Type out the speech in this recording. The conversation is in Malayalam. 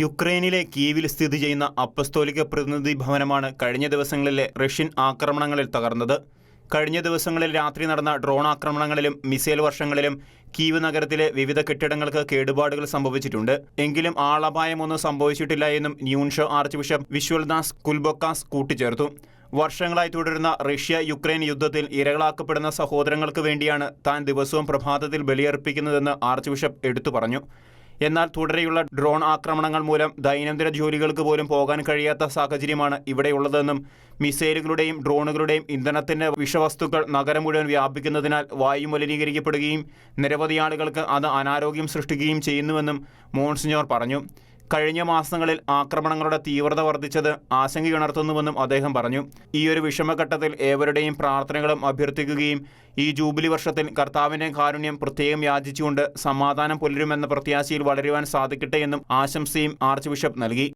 യുക്രൈനിലെ കീവിൽ സ്ഥിതി ചെയ്യുന്ന അപ്പസ്തോലിക പ്രതിനിധി ഭവനമാണ് കഴിഞ്ഞ ദിവസങ്ങളിലെ റഷ്യൻ ആക്രമണങ്ങളിൽ തകർന്നത്. കഴിഞ്ഞ ദിവസങ്ങളിൽ രാത്രി നടന്ന ഡ്രോൺ ആക്രമണങ്ങളിലും മിസൈൽ വർഷങ്ങളിലും കീവ് നഗരത്തിലെ വിവിധ കെട്ടിടങ്ങൾക്ക് കേടുപാടുകൾ സംഭവിച്ചിട്ടുണ്ട്. എങ്കിലും ആളപായമൊന്നും സംഭവിച്ചിട്ടില്ല എന്നും nuncio archbishop Visvaldas Kulbokas കൂട്ടിച്ചേർത്തു. വർഷങ്ങളായി തുടരുന്ന റഷ്യ യുക്രൈൻ യുദ്ധത്തിൽ ഇരകളാക്കപ്പെടുന്ന സഹോദരങ്ങൾക്ക് വേണ്ടിയാണ് താൻ ദിവസവും പ്രഭാതത്തിൽ ബലിയർപ്പിക്കുന്നതെന്ന് ആർച്ച് ബിഷപ്പ് എടുത്തു പറഞ്ഞു. എന്നാൽ തുടരെയുള്ള ഡ്രോൺ ആക്രമണങ്ങൾ മൂലം ദൈനംദിന ജോലികൾക്ക് പോലും പോകാൻ കഴിയാത്ത സാഹചര്യമാണ് ഇവിടെയുള്ളതെന്നും മിസൈലുകളുടെയും ഡ്രോണുകളുടെയും ഇന്ധനത്തിന്റെ വിഷവസ്തുക്കൾ നഗരം മുഴുവൻ വ്യാപിക്കുന്നതിനാൽ വായു മലിനീകരിക്കപ്പെടുകയും നിരവധി ആളുകൾക്ക് അത് അനാരോഗ്യം സൃഷ്ടിക്കുകയും ചെയ്യുന്നുവെന്നും മോൺസിഞ്ഞോർ പറഞ്ഞു. കഴിഞ്ഞ മാസങ്ങളിൽ ആക്രമണങ്ങളുടെ തീവ്രത വർദ്ധിച്ചത് ആശങ്കയുണർത്തുന്നുവെന്നും അദ്ദേഹം പറഞ്ഞു. ഈ ഒരു വിഷമഘട്ടത്തിൽ ഏവരുടെയും പ്രാർത്ഥനകളും അഭ്യർത്ഥിക്കുകയും ഈ ജൂബിലി വർഷത്തിൽ കർത്താവിന്റെ കാരുണ്യം പ്രത്യേകം യാചിച്ചുകൊണ്ട് സമാധാനം പുലരുമെന്ന പ്രത്യാശയിൽ വളരുവാൻ സാധിക്കട്ടെ എന്നും ആശംസയും ആർച്ച് ബിഷപ്പ് നൽകി.